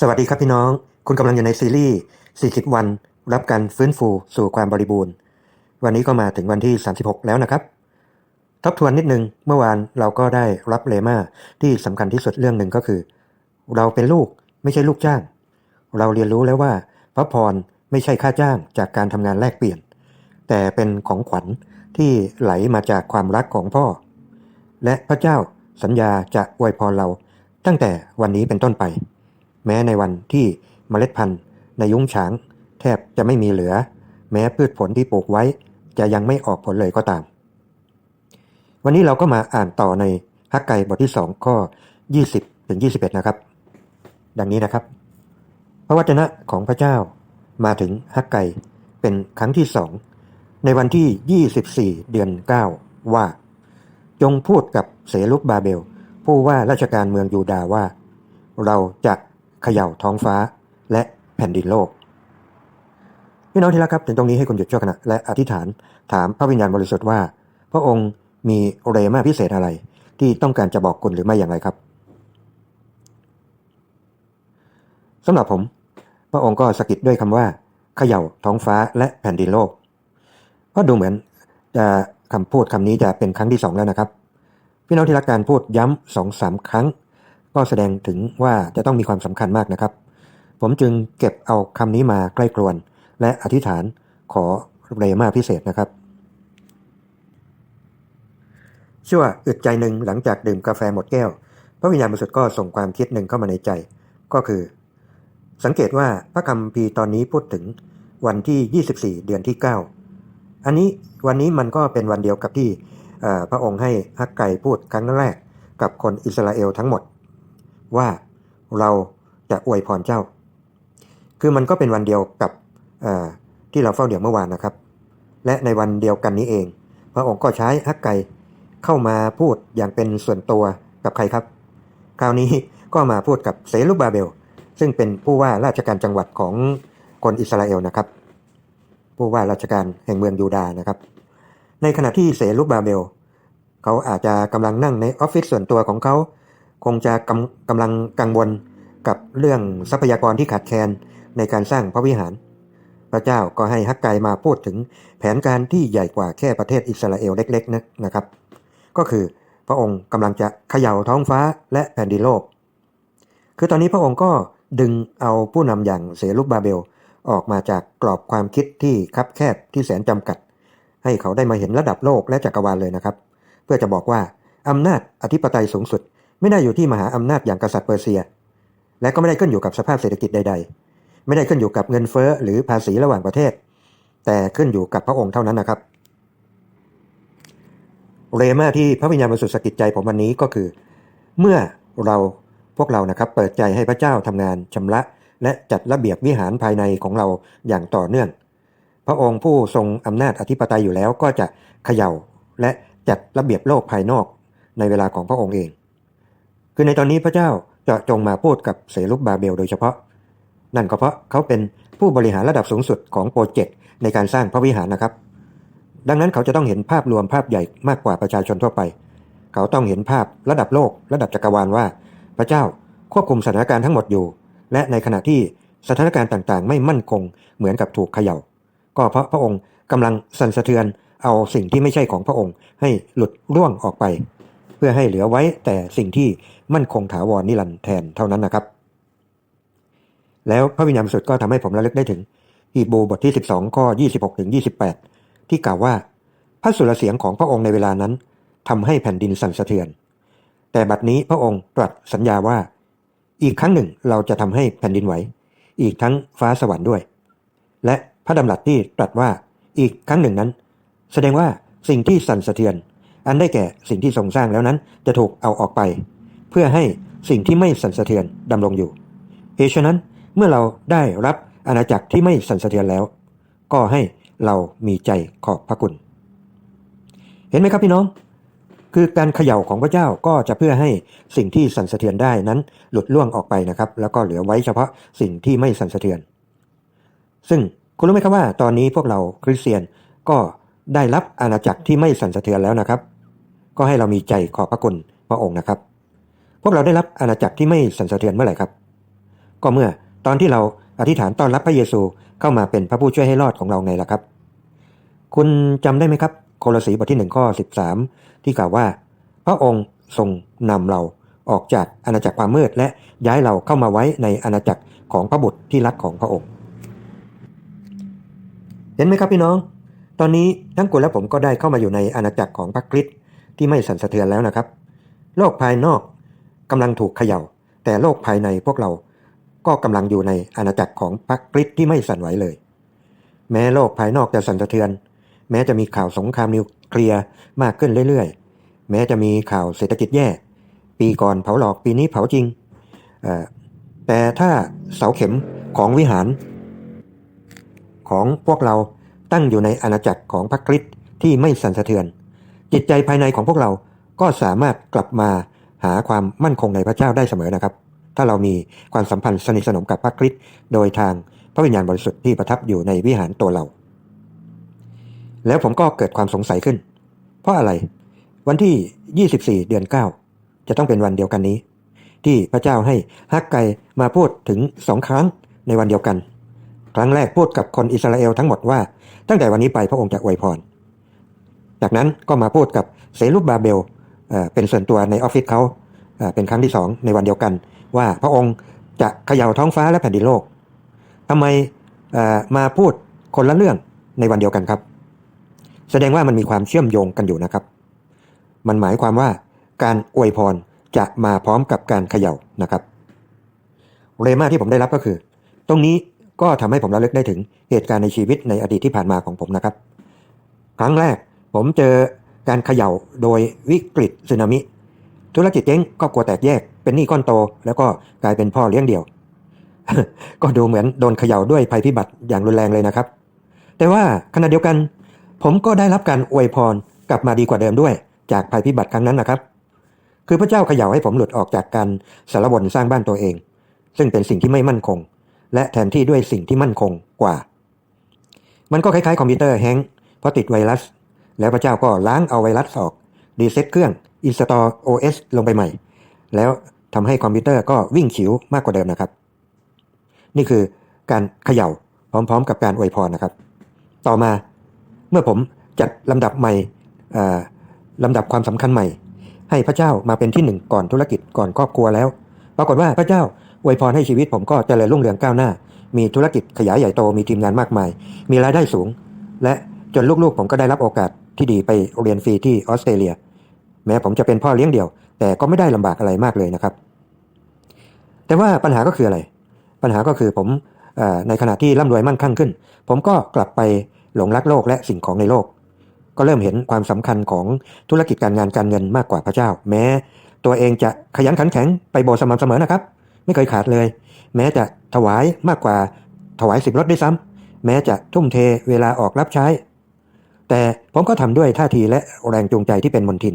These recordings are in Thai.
สวัสดีครับพี่น้อง คุณกำลังอยู่ในซีรีส์ 40 วัน รับการฟื้นฟูสู่ความบริบูรณ์ วันนี้ก็มาถึงวันที่ 36 แล้วนะครับ ทบทวนนิดนึง เมื่อวานเราก็ได้รับเลมาที่สำคัญที่สุดเรื่องหนึ่งก็คือ เราเป็นลูกไม่ใช่ลูกจ้าง เราเรียนรู้แล้วว่า พระพรไม่ใช่ค่าจ้างจากการทำงานแลกเปลี่ยน แต่เป็นของขวัญที่ไหลมาจากความรักของพ่อ และพระเจ้าสัญญาจะอวยพรเราตั้งแต่วันนี้เป็นต้นไป แม้ในวันที่เมล็ดพันธุ์ในยุ้งฉาง แทบจะไม่มีเหลือ แม้พืชผลที่ปลูกไว้ จะยังไม่ออกผลเลยก็ตาม วันนี้เราก็มาอ่านต่อในฮักไก่บทที่ 2 ข้อ 20 ถึง 21 นะครับ ดังนี้นะครับ พระวจนะของพระเจ้ามาถึงฮักไก่เป็นครั้งที่สองในวันที่ 24 เดือน 9 ว่า จงพูดกับเสลุกบาเบล ผู้ว่าราชการเมืองยูดาห์ว่า เราจะ เขย่าท้องฟ้า และแผ่นดินโลกพี่น้องที่รักครับถึงตรงนี้ให้คุณหยุดชั่วขณะและอธิษฐานถามพระวิญญาณบริสุทธิ์ว่า พระองค์มีเรมาพิเศษอะไร ที่ต้องการจะบอกคุณหรือไม่อย่างไรครับสำหรับผม พระองค์ก็สะกิดด้วยคำว่าเขย่าท้องฟ้าและแผ่นดินโลกก็ดูเหมือนจะคำพูดคำนี้จะเป็นครั้งที่สองแล้วนะครับ พี่น้องที่รักการพูดย้ำสองสามครั้ง ก็แสดงถึงว่าจะต้องมีความสำคัญมากนะครับ ผมจึงเก็บเอาคำนี้มาใกล้กรวน และอธิษฐานขอเรมาพิเศษนะครับชั่วอึดใจหนึ่งหลังจากดื่มกาแฟหมดแก้ว พระวิญญาณบริสุทธิ์ก็ส่งความคิดหนึ่งเข้ามาในใจ ก็คือ สังเกตว่าพระคำพีตอนนี้พูดถึงวันที่ 24 เดือนที่ 9 อันนี้วันนี้มันก็เป็นวันเดียวกับที่พระองค์ให้ฮักไก่พูดครั้งแรกกับคนอิสราเอลทั้งหมด ว่าเราจะอวยพรเจ้า คือมันก็เป็นวันเดียวกับที่เราเฝ้าเดี่ยวเมื่อวานนะครับ และในวันเดียวกันนี้เอง พระองค์ก็ใช้ฮักไก่เข้ามาพูดอย่างเป็นส่วนตัวกับใครครับ คราวนี้ก็มาพูดกับเซลุบาเบล ซึ่งเป็นผู้ว่าราชการจังหวัดของคนอิสราเอลนะครับ ผู้ว่าราชการแห่งเมืองยูดาห์นะครับ ในขณะที่เสลุบาเบล เขาอาจจะกำลังนั่งในออฟฟิศส่วนตัวของเขา คงจะกำกำลังกังวลกับเรื่องทรัพยากรที่ขาดแคลนในการสร้างพระวิหาร พระเจ้าก็ให้ฮักไกมาพูดถึงแผนการที่ใหญ่กว่าแค่ประเทศอิสราเอลเล็กๆนะนะครับ ก็คือพระองค์กำลังจะเขย่าท้องฟ้าและแผ่นดินโลก คือตอนนี้พระองค์ก็ดึงเอาผู้นำอย่างเสลุกบาเบล ออกมาจากกรอบความคิดที่คับแคบที่แสนจำกัด ให้เขาได้มาเห็นระดับโลกและจักรวาลเลยนะครับ เพื่อจะบอกว่าอำนาจอธิปไตยสูงสุด ไม่ได้อยู่ที่มหาอำนาจอย่างกษัตริย์เปอร์เซีย และก็ไม่ได้ขึ้นอยู่กับสภาพเศรษฐกิจใด ๆ ไม่ได้ขึ้นอยู่กับเงินเฟ้อหรือภาษีระหว่างประเทศ แต่ขึ้นอยู่กับพระองค์เท่านั้นนะครับ เรมาที่พระวิญญาณบริสุทธิ์สกิดใจผมวันนี้ก็คือ เมื่อเราพวกเรานะครับเปิดใจให้พระเจ้าทำงานชำระ และจัดระเบียบวิหารภายในของเราอย่างต่อเนื่อง พระองค์ผู้ทรงอำนาจอธิปไตยอยู่แล้วก็จะเขย่าและจัดระเบียบโลกภายนอกในเวลาของพระองค์เอง คือในตอนนี้พระเจ้าเจาะจงมาพูดกับเสรุบบาเบลโดยเฉพาะ นั่นก็เพราะเขาเป็นผู้บริหารระดับสูงสุดของโปรเจกต์ในการสร้างพระวิหารนะครับ ดังนั้นเขาจะต้องเห็นภาพรวมภาพใหญ่มากกว่าประชาชนทั่วไป เขาต้องเห็นภาพระดับโลก ระดับจักรวาลว่า พระเจ้าควบคุมสถานการณ์ทั้งหมดอยู่ และในขณะที่สถานการณ์ต่างๆ ไม่มั่นคงเหมือนกับถูกเขย่า ก็เพราะพระองค์กำลังสั่นสะเทือนเอาสิ่งที่ไม่ใช่ของพระองค์ให้หลุดร่วงออกไป เพื่อให้เหลือไว้แต่สิ่งที่มั่นคงถาวรนิรันดร์แทนเท่านั้นนะครับ แล้วพระวิญญาณบริสุทธ์ก็ทำให้ผมระลึกได้ถึงฮีบูบทที่ 12 ข้อ 26 ถึง 28 ที่กล่าวว่า พระสุรเสียงของพระองค์ในเวลานั้นทำให้แผ่นดินสั่นสะเทือน แต่บัดนี้พระองค์ตรัสสัญญาว่า อีกครั้งหนึ่งเราจะทำให้แผ่นดินไหว อีกทั้งฟ้าสวรรค์ด้วย และพระดำรัสที่ตรัสว่าอีกครั้งหนึ่งนั้น แสดงว่าสิ่งที่สั่นสะเทือน อันได้แก่สิ่งที่ทรงสร้างแล้วนั้นจะถูกเอาออกไป เพื่อให้สิ่งที่ไม่สั่นสะเทือนดำรงอยู่เหตุฉะนั้นเมื่อเราได้รับอาณาจักรที่ไม่สั่นสะเทือนแล้ว ก็ให้เรามีใจขอบพระคุณ เห็นไหมครับพี่น้อง คือการเขย่าของพระเจ้าก็จะเพื่อให้สิ่งที่สั่นสะเทือนได้นั้นหลุดล่วงออกไปนะครับ แล้วก็เหลือไว้เฉพาะสิ่งที่ไม่สั่นสะเทือน ซึ่งคุณรู้ไหมครับว่าตอนนี้พวกเราคริสเตียนก็ ได้รับอาณาจักรที่ไม่สั่นสะเทือนแล้วนะครับ ก็ให้เรามีใจขอบพระคุณพระองค์นะครับ พวกเราได้รับอาณาจักรที่ไม่สั่นสะเทือนเมื่อไหร่ครับ ก็เมื่อตอนที่เราอธิษฐานต้อนรับพระเยซูเข้ามาเป็นพระผู้ช่วยให้รอดของเราไงล่ะครับ คุณจำได้ไหมครับโคลสีบทที่หนึ่งข้อสิบสามที่กล่าวว่า พระองค์ทรงนำเราออกจากอาณาจักรความมืดและย้ายเราเข้ามาไว้ในอาณาจักรของพระบุตรที่รักของพระองค์ เห็นไหมครับพี่น้อง ตอนนี้ทั้งคุณและผมก็ได้เข้ามาอยู่ในอาณาจักรของพระคริสต์ที่ไม่สั่นสะเทือนแล้วนะครับ โลกภายนอกกำลังถูกเขย่า แต่โลกภายในพวกเราก็กำลังอยู่ในอาณาจักรของพระคริสต์ที่ไม่สั่นไหวเลย แม้โลกภายนอกจะสั่นสะเทือน แม้จะมีข่าวสงครามนิวเคลียร์มากขึ้นเรื่อยๆ แม้จะมีข่าวเศรษฐกิจแย่ ปีก่อนเผาหลอกปีนี้เผาจริงแต่ถ้าเสาเข็มของวิหารของพวกเรา ตั้งอยู่ในอาณาจักรของพระคริสต์ที่ไม่สั่นสะเทือน จิตใจภายในของพวกเราก็สามารถกลับมาหาความมั่นคงในพระเจ้าได้เสมอนะครับ ถ้าเรามีความสัมพันธ์สนิทสนมกับพระคริสต์โดยทางพระวิญญาณบริสุทธิ์ที่ประทับอยู่ในวิหารตัวเรา แล้วผมก็เกิดความสงสัยขึ้น เพราะอะไร วันที่ 24 เดือน 9 จะต้องเป็นวันเดียวกันนี้ ที่พระเจ้าให้ฮักไกมาพูดถึงสองครั้งในวันเดียวกัน ครั้งแรกพูดกับคนอิสราเอลทั้งหมดว่าตั้งแต่วันนี้ไปพระองค์จะอวยพร จากนั้นก็มาพูดกับเซรุบบาเบลเป็นส่วนตัวในออฟฟิศเขาเป็นครั้งที่สองในวันเดียวกัน ว่าพระองค์จะเขย่าท้องฟ้าและแผ่นดินโลกทำไมมาพูดคนละเรื่องในวันเดียวกันครับ แสดงว่ามันมีความเชื่อมโยงกันอยู่นะครับ มันหมายความว่าการอวยพรจะมาพร้อมกับการเขย่านะครับเรมาที่ผมได้รับก็คือ ตรงนี้ ก็ทำให้ผมระลึกได้ถึงเหตุการณ์ในชีวิตในอดีตที่ผ่านมาของผมนะครับ ครั้งแรกผมเจอการเขย่าโดยวิกฤตสึนามิ ธุรกิจเจ๊งก็กลัวแตกแยก เป็นหนี้ก้อนโต แล้วก็กลายเป็นพ่อเลี้ยงเดี่ยว ก็ดูเหมือนโดนเขย่าด้วยภัยพิบัติอย่างรุนแรงเลยนะครับ แต่ว่าขณะเดียวกัน ผมก็ได้รับการอวยพรกลับมาดีกว่าเดิมด้วย จากภัยพิบัติครั้งนั้นนะครับ คือพระเจ้าเขย่าให้ผมหลุดออกจากการสารวนสร้างบ้านตัวเอง ซึ่งเป็นสิ่งที่ไม่มั่นคง และแทนที่ด้วยสิ่งที่มั่นคงกว่า มันก็คล้ายๆคอมพิวเตอร์แฮงเพราะติดไวรัส แล้วพระเจ้าก็ล้างเอาไวรัสออกรีเซ็ตเครื่องอินสตอลโอเอสลงไปใหม่ แล้วทำให้คอมพิวเตอร์ก็วิ่งขิวมากกว่าเดิมนะครับ นี่คือการเขย่าพร้อมๆ กับการอวยพรนะครับ ต่อมาเมื่อผมจัดลำดับใหม่ลำดับความสำคัญใหม่ ให้พระเจ้ามาเป็นที่หนึ่งก่อนธุรกิจก่อนครอบครัวแล้ว ปรากฏว่าพระเจ้า อวยพรให้ชีวิตผมก็เจริญรุ่งเรืองก้าวหน้า มีธุรกิจขยายใหญ่โตมีทีมงานมากมาย มีรายได้สูง และจนลูกๆผมก็ได้รับโอกาสที่ดีไปเรียนฟรีที่ออสเตรเลีย แม้ผมจะเป็นพ่อเลี้ยงเดี่ยว แต่ก็ไม่ได้ลำบากอะไรมากเลยนะครับ แต่ว่าปัญหาก็คืออะไร ปัญหาก็คือผมในขณะที่ร่ำรวยมั่งคั่งขึ้น ผมก็กลับไปหลงรักโลกและสิ่งของในโลก ก็เริ่มเห็นความสำคัญของธุรกิจการงานการเงินมากกว่าพระเจ้า แม้ ตัวเองจะขยันขันแข็งไปโบสถ์สม่ำเสมอนะครับ ไม่เคยขาดเลย แม้จะถวายมากกว่าถวายสิบรถด้วยซ้ำแม้จะทุ่มเทเวลาออกรับใช้ แต่ผมก็ทำด้วยท่าทีและแรงจูงใจที่เป็นมนทิน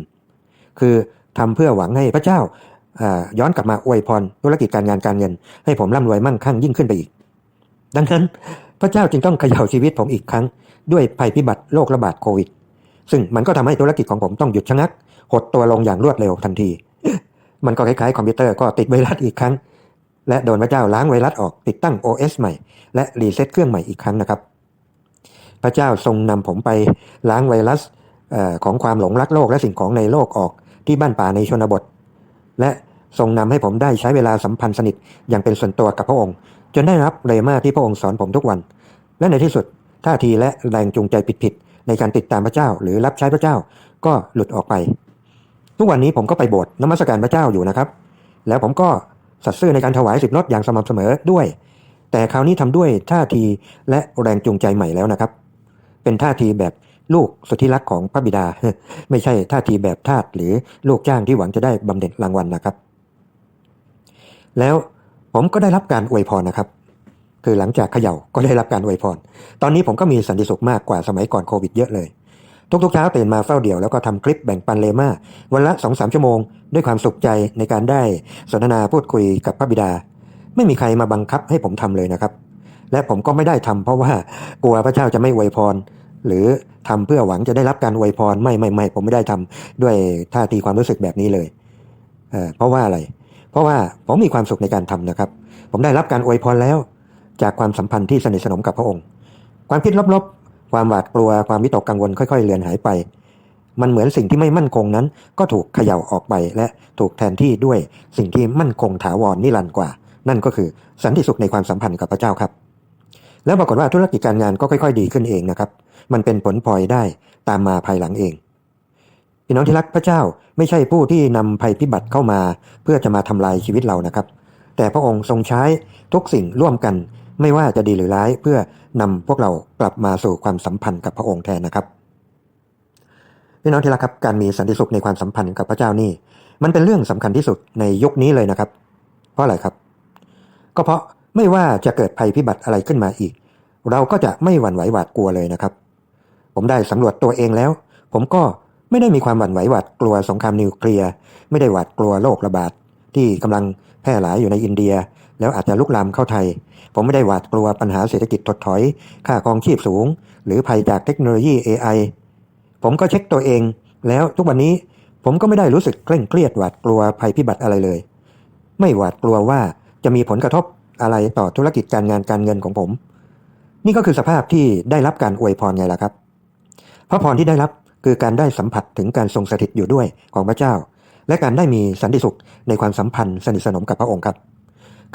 คือทำเพื่อหวังให้พระเจ้าย้อนกลับมาอวยพรธุรกิจการงานการเงิน ให้ผมร่ำรวยมั่งคั่งยิ่งขึ้นไปอีก ดังนั้นพระเจ้าจึงต้องเขย่าชีวิตผมอีกครั้ง ด้วยภัยพิบัติโรคระบาดโควิด ซึ่งมันก็ทำให้ธุรกิจของผมต้องหยุดชะงัก หดตัวลงอย่างรวดเร็วทันที มันก็คล้ายๆคอมพิวเตอร์ก็ติดไวรัสอีกครั้ง และโดนพระเจ้าล้างไวรัสออกติดตั้ง OS ใหม่ และรีเซ็ตเครื่องใหม่อีกครั้งนะครับ พระเจ้าทรงนำผมไปล้างไวรัสของความหลงรักโลกและสิ่งของในโลกออกที่บ้านป่าในชนบท และทรงนำให้ผมได้ใช้เวลาสัมพันธ์สนิทอย่างเป็นส่วนตัวกับพระองค์ จนได้รับเรมาที่พระองค์สอนผมทุกวัน และในที่สุดท่าทีและแรงจูงใจผิดๆในการติดตามพระเจ้า หรือรับใช้พระเจ้าก็หลุดออกไป ทุกวันนี้ผมก็ไปโบสถ์นมัสการพระเจ้าอยู่นะครับ แล้วผมก็ สัตย์ซื่อในการถวายสิบรถอย่างสม่ำเสมอด้วย แต่คราวนี้ทำด้วยท่าทีและแรงจูงใจใหม่แล้วนะครับ เป็นท่าทีแบบลูกสุดที่รักของพระบิดา ไม่ใช่ท่าทีแบบทาสหรือลูกจ้างที่หวังจะได้บำเหน็จรางวัลนะครับ แล้วผมก็ได้รับการอวยพรนะครับ คือหลังจากเขย่าก็ได้รับการอวยพร ตอนนี้ผมก็มีสันติสุขมากกว่าสมัยก่อนโควิดเยอะเลย ทุกๆเช้าตื่นมาเฝ้าเดี่ยวแล้วก็ทำคลิปแบ่งปันเลมาวันละสองสามชั่วโมง ด้วยความสุขใจในการได้สนทนาพูดคุยกับพระบิดา ไม่มีใครมาบังคับให้ผมทำเลยนะครับ และผมก็ไม่ได้ทำเพราะว่ากลัวพระเจ้าจะไม่อวยพร หรือทำเพื่อหวังจะได้รับการอวยพรไม่ไม่ไม่ผมไม่ได้ทำด้วยท่าทีความรู้สึกแบบนี้เลยเเพราะว่าอะไร เพราะว่าผมมีความสุขในการทำนะครับ ผมได้รับการอวยพรแล้ว จากความสัมพันธ์ที่สนิทสนมกับพระองค์ ความคิดลบๆ ความหวาดกลัวความวิตกกังวลค่อย ๆ เลือนหายไป มันเหมือนสิ่งที่ไม่มั่นคงนั้น ก็ถูกเขย่าออกไปและถูกแทนที่ด้วยสิ่งที่มั่นคงถาวรนิรันดร์กว่า นั่นก็คือสันติสุขในความสัมพันธ์กับพระเจ้าครับ แล้วปรากฏว่าธุรกิจการงานก็ค่อย ๆ ดีขึ้นเองนะครับ มันเป็นผลพลอยได้ตามมาภายหลังเองพี่น้องที่รักพระเจ้าไม่ใช่ผู้ที่นำภัยพิบัติเข้ามา เพื่อจะมาทำลายชีวิตเรานะครับ แต่พระองค์ทรงใช้ทุกสิ่งร่วมกัน ไม่ว่าจะดีหรือร้ายเพื่อนำพวกเรากลับมาสู่ความสัมพันธ์กับพระองค์แทนนะครับ พี่น้องที่รักครับการมีสันติสุขในความสัมพันธ์กับพระเจ้านี่ มันเป็นเรื่องสำคัญที่สุดในยุคนี้เลยนะครับ เพราะอะไรครับ ก็เพราะไม่ว่าจะเกิดภัยพิบัติอะไรขึ้นมาอีก เราก็จะไม่หวั่นไหวหวาดกลัวเลยนะครับ ผมได้สำรวจตัวเองแล้ว ผมก็ไม่ได้มีความหวั่นไหวหวาดกลัวสงครามนิวเคลียร์ไม่ได้หวาดกลัวโรคระบาดที่กำลังแพร่หลายอยู่ในอินเดีย แล้วอาจจะลุกลามเข้าไทย ผมไม่ได้หวาดกลัวปัญหาเศรษฐกิจถดถอย ค่าครองชีพสูง หรือภัยจากเทคโนโลยี AI ผมก็เช็คตัวเอง แล้วทุกวันนี้ผมก็ไม่ได้รู้สึกเคร่งเครียดหวาดกลัวภัยพิบัติอะไรเลย ไม่หวาดกลัวว่าจะมีผลกระทบอะไรต่อธุรกิจการงานการเงินของผม นี่ก็คือสภาพที่ได้รับการอวยพรไงล่ะครับ พระพรที่ได้รับคือการได้สัมผัสถึงการทรงสถิตอยู่ด้วยของพระเจ้า และการได้มีสันติสุขในความสัมพันธ์สนิทสนมกับพระองค์ครับ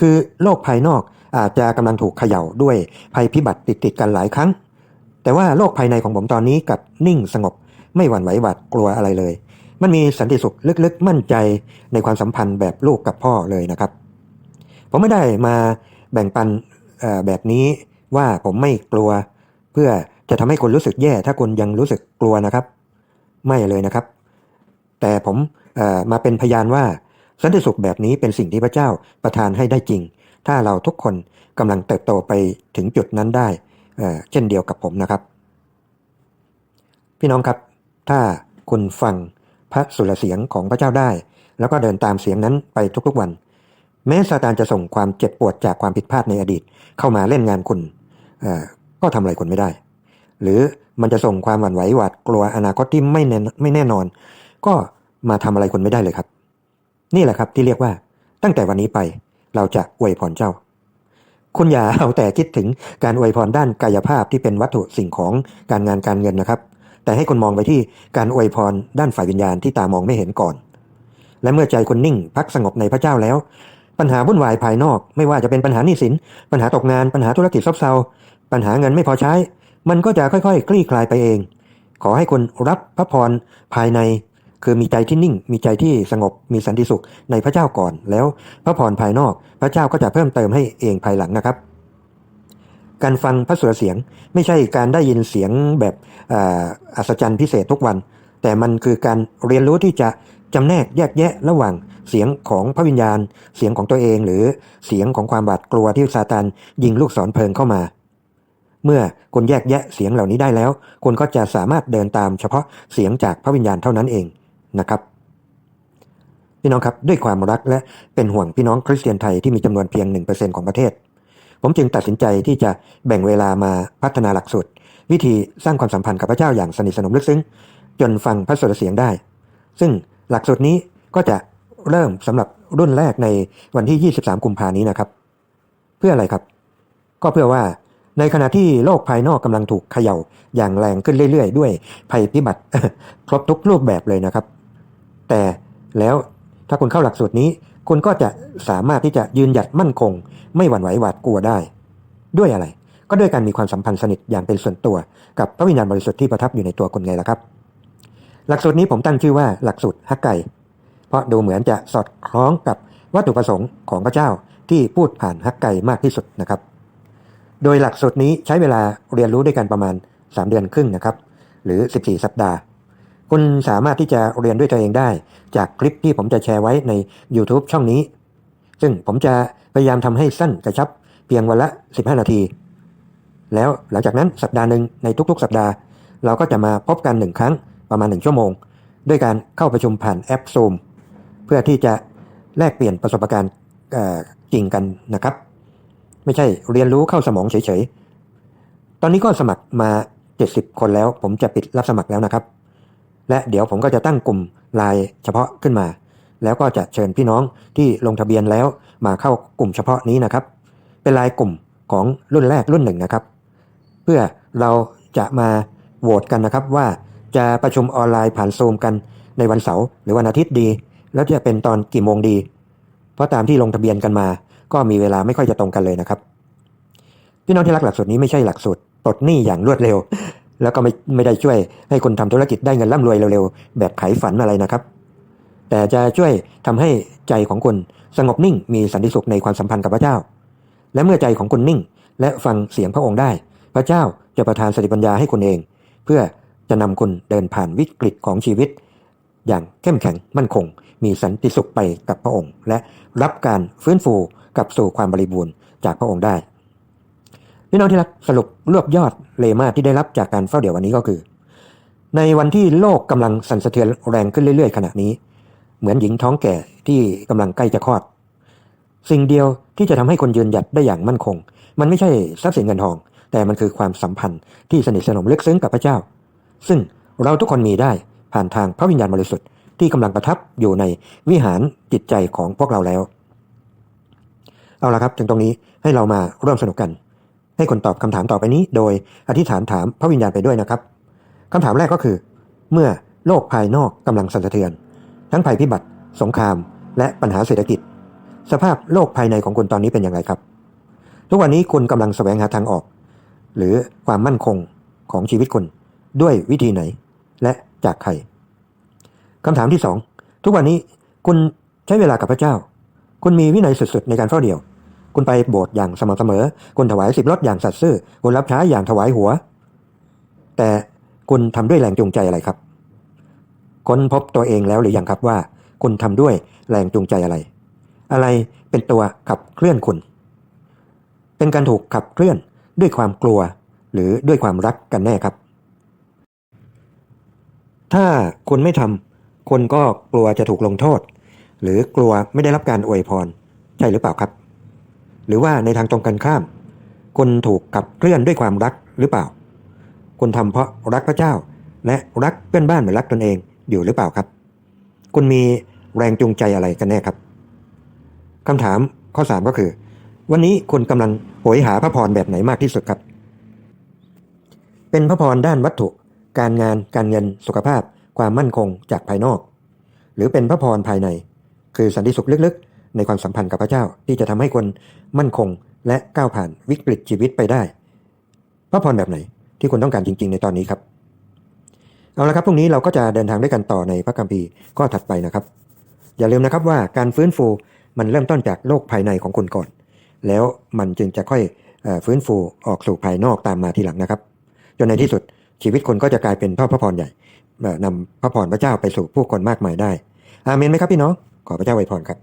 คือโลกภายนอกอาจจะกำลังถูกเขย่าด้วยภัยพิบัติติดติดๆกันหลายครั้ง แต่ว่าโลกภายในของผมตอนนี้กับนิ่งสงบ ไม่หวั่นไหวหวาดกลัวอะไรเลย มันมีสันติสุขลึกๆ มั่นใจในความสัมพันธ์แบบลูกกับพ่อเลยนะครับ ผมไม่ได้มาแบ่งปันแบบนี้ว่าผมไม่กลัว เพื่อจะทำให้คนรู้สึกแย่ ถ้าคุณยังรู้สึกกลัวนะครับ ไม่เลยนะครับ แต่ผมมาเป็นพยานว่าสันติสุขแบบนี้เป็นสิ่งที่พระเจ้าประทานให้ได้จริง ถ้าเราทุกคนกำลังเติบโตไปถึงจุดนั้นได้ เเช่นเดียวกับผมนะครับ พี่น้องครับ ถ้าคุณฟังพระสุรเสียงของพระเจ้าได้ แล้วก็เดินตามเสียงนั้นไปทุกๆวัน แม้ซาตานจะส่งความเจ็บปวดจากความผิดพลาดในอดีต เข้ามาเล่นงานคุณก็ทำอะไรคุณไม่ได้ หรือมันจะส่งความหวั่นไหวหวาดกลัวอนาคตที่ไม่แน่ไม่แน่นอน ก็มาทำอะไรคุณไม่ได้เลยครับ นี่แหละครับที่เรียกว่าตั้งแต่วันนี้ไปเราจะอวยพรเจ้า คุณอย่าเอาแต่คิดถึงการอวยพรด้านกายภาพที่เป็นวัตถุสิ่งของการงานการเงินนะครับ แต่ให้คุณมองไปที่การอวยพรด้านฝ่ายวิญญาณที่ตามองไม่เห็นก่อน และเมื่อใจคุณนิ่งพักสงบในพระเจ้าแล้ว ปัญหาวุ่นวายภายนอก ไม่ว่าจะเป็นปัญหาหนี้สิน ปัญหาตกงานปัญหาธุรกิจซบเซาปัญหาเงินไม่พอใช้ มันก็จะค่อยๆ คลี่คลายไปเอง ขอให้คุณรับพระพรภายใน คือมีใจที่นิ่ง มีใจที่สงบ มีสันติสุขในพระเจ้าก่อน แล้วพระพรภายนอก พระเจ้าก็จะเพิ่มเติมให้เองภายหลังนะครับ การฟังพระสุรเสียงไม่ใช่การได้ยินเสียงแบบอ,อัศจรรย์พิเศษทุกวัน แต่มันคือการเรียนรู้ที่จะจำแนกแยกแยะระหว่างเสียงของพระวิญญาณ เสียงของตัวเองหรือเสียงของความบาดกลัวที่ซาตานยิงลูกศรเพลิงเข้ามาเมื่อคุณแยกแยะเสียงเหล่านี้ได้แล้ว คุณก็จะสามารถเดินตามเฉพาะเสียงจากพระวิญญาณเท่านั้นเอง นะครับ พี่น้องครับด้วยความรักและเป็นห่วงพี่น้องคริสเตียนไทยที่มีจำนวนเพียง 1%ของประเทศ ผมจึงตัดสินใจที่จะแบ่งเวลามาพัฒนาหลักสูตรวิธีสร้างความสัมพันธ์กับพระเจ้าอย่างสนิทสนมลึกซึ้ง จนฟังพระสุรเสียงได้ ซึ่งหลักสูตรนี้ก็จะเริ่มสำหรับรุ่นแรกในวันที่ 23 กุมภานี้นะครับ เพื่ออะไรครับ ก็เพื่อว่าในขณะที่โลกภายนอกกำลังถูกเขย่าอย่างแรงขึ้นเรื่อย ๆ ด้วยภัยพิบัติครบทุกรูปแบบเลยนะครับ แต่แล้วถ้าคุณเข้าหลักสูตรนี้ คุณก็จะสามารถที่จะยืนหยัดมั่นคง ไม่หวั่นไหวหวาดกลัวได้ ด้วยอะไร ก็ด้วยการมีความสัมพันธ์สนิทอย่างเป็นส่วนตัว กับพระวิญญาณบริสุทธิ์ที่ประทับอยู่ในตัวคุณไงล่ะครับ หลักสูตรนี้ผมตั้งชื่อว่าหลักสูตรฮักไก่ เพราะดูเหมือนจะสอดคล้องกับวัตถุประสงค์ของพระเจ้าที่พูดผ่านฮักไก่มากที่สุดนะครับ โดยหลักสูตรนี้ใช้เวลาเรียนรู้ด้วยกันประมาณ 3 เดือนครึ่งนะครับ หรือ 14 สัปดาห์ คุณสามารถที่จะเรียนด้วยตัวเองได้ จากคลิปที่ผมจะแชร์ไว้ใน YouTube ช่องนี้ ซึ่งผมจะพยายามทำให้สั้นกระชับ เพียงวันละ 15 นาที แล้วหลังจากนั้นสัปดาห์หนึ่งในทุกๆ สัปดาห์ เราก็จะมาพบกันหนึ่งครั้งประมาณหนึ่งชั่วโมง ด้วยการเข้าประชุมผ่านแอป Zoom เพื่อที่จะแลกเปลี่ยนประสบการณ์จริงกันนะครับ ไม่ใช่เรียนรู้เข้าสมองเฉยๆ ตอนนี้ก็สมัครมา 70 คนแล้ว ผมจะปิดรับสมัครแล้วนะครับ และเดี๋ยวผมก็จะตั้งกลุ่มไลน์เฉพาะขึ้นมา แล้วก็จะเชิญพี่น้องที่ลงทะเบียนแล้วมาเข้ากลุ่มเฉพาะนี้นะครับ เป็นรายกลุ่มของรุ่นแรกรุ่นหนึ่งนะครับ เพื่อเราจะมาโหวตกันนะครับว่าจะประชุมออนไลน์ผ่านซูมกันในวันเสาร์หรือวันอาทิตย์ดี แล้วจะเป็นตอนกี่โมงดี เพราะตามที่ลงทะเบียนกันมา ก็มีเวลาไม่ค่อยจะตรงกันเลยนะครับ พี่น้องที่รักหลักสูตรนี้ไม่ใช่หลักสูตรปลดหนี้อย่างรวดเร็ว แล้วก็ไม่ไม่ได้ช่วยให้คนทำธุรกิจได้เงินร่ำรวยเร็วๆ แบบไขฝันอะไรนะครับ แต่จะช่วยทำให้ใจของคุณสงบนิ่งมีสันติสุขในความสัมพันธ์กับพระเจ้า และเมื่อใจของคุณนิ่งและฟังเสียงพระองค์ได้ พระเจ้าจะประทานสติปัญญาให้คุณเอง เพื่อจะนำคุณเดินผ่านวิกฤตของชีวิต อย่างเข้มแข็งมั่นคง มีสันติสุขไปกับพระองค์ และรับการฟื้นฟูกลับสู่ความบริบูรณ์จากพระองค์ได้ พี่น้องที่รักสรุปรวบยอดเลมาที่ได้รับจากการเฝ้าเดี่ยววันนี้ก็คือ ในวันที่โลกกำลังสั่นสะเทือนแรงขึ้นเรื่อยๆขณะนี้ เหมือนหญิงท้องแก่ที่กำลังใกล้จะคลอด สิ่งเดียวที่จะทำให้คนยืนหยัดได้อย่างมั่นคง มันไม่ใช่ทรัพย์สินเงินทอง แต่มันคือความสัมพันธ์ที่สนิทสนมลึกซึ้งกับพระเจ้า ซึ่งเราทุกคนมีได้ผ่านทางพระวิญญาณบริสุทธิ์ที่กำลังประทับอยู่ในวิหารจิตใจของพวกเราแล้ว เอาละครับถึงตรงนี้ให้เรามาร่วมสนุกกัน ให้คนตอบคำถามต่อไปนี้ โดยอธิษฐานถามพระวิญญาณไปด้วยนะครับคำถามแรกก็คือ เมื่อโลกภายนอกกำลังสั่นสะเทือน ทั้งภัยพิบัติ สงคราม และปัญหาเศรษฐกิจ สภาพโลกภายในของคุณตอนนี้เป็นอย่างไรครับ ทุกวันนี้คุณกำลังแสวงหาทางออก หรือความมั่นคงของชีวิตคุณด้วยวิธีไหน และจากใครคำถามที่สองทุกวันนี้คุณใช้เวลากับพระเจ้า คุณมีวินัยสุดๆในการเฝ้าเดี่ยว คุณไปโบสถ์อย่างสม่ำเสมอ คุณถวายสิบรถอย่างสัตย์ซื่อ คุณรับใช้อย่างถวายหัว แต่คุณทำด้วยแรงจูงใจอะไรครับ ค้นพบตัวเองแล้วหรือยังครับว่า คุณทำด้วยแรงจูงใจอะไร อะไรเป็นตัวขับเคลื่อนคุณ เป็นการถูกขับเคลื่อนด้วยความกลัว หรือด้วยความรักกันแน่ครับ ถ้าคุณไม่ทำคนก็กลัวจะถูกลงโทษ หรือกลัวไม่ได้รับการอวยพร ใช่หรือเปล่าครับ หรือว่าในทางตรงกันข้ามคุณถูกขับเคลื่อนด้วยความรักหรือเปล่า คุณทำเพราะรักพระเจ้า และรักเพื่อนบ้านเหมือนรักตนเองอยู่หรือเปล่าครับ คุณมีแรงจูงใจอะไรกันแน่ครับคำถามข้อ 3 ก็คือ วันนี้คุณกำลังโหยหาพระพรแบบไหนมากที่สุดครับ เป็นพระพรด้านวัตถุ การงานการเงินสุขภาพ ความมั่นคงจากภายนอก หรือเป็นพระพรภายใน คือสันติสุขลึกๆ ในความสัมพันธ์กับพระเจ้าที่จะทำให้คนมั่นคงและก้าวผ่านวิกฤตชีวิตไปได้ พระพรแบบไหนที่คุณต้องการจริง ๆ ในตอนนี้ครับ เอาละครับพรุ่งนี้เราก็จะเดินทางด้วยกันต่อในพระคัมภีร์ข้อถัดไปนะครับ อย่าลืมนะครับว่าการฟื้นฟูมันเริ่มต้นจากโลกภายในของคุณก่อน แล้วมันจึงจะค่อยฟื้นฟูออกสู่ภายนอกตามมาทีหลังนะครับ จนในที่สุดชีวิตคนก็จะกลายเป็นทอพระพรใหญ่นำพระพรพระเจ้าไปสู่ผู้คนมากมายได้ อาเมนไหมครับพี่น้อง ขอพระเจ้าไวพรครับ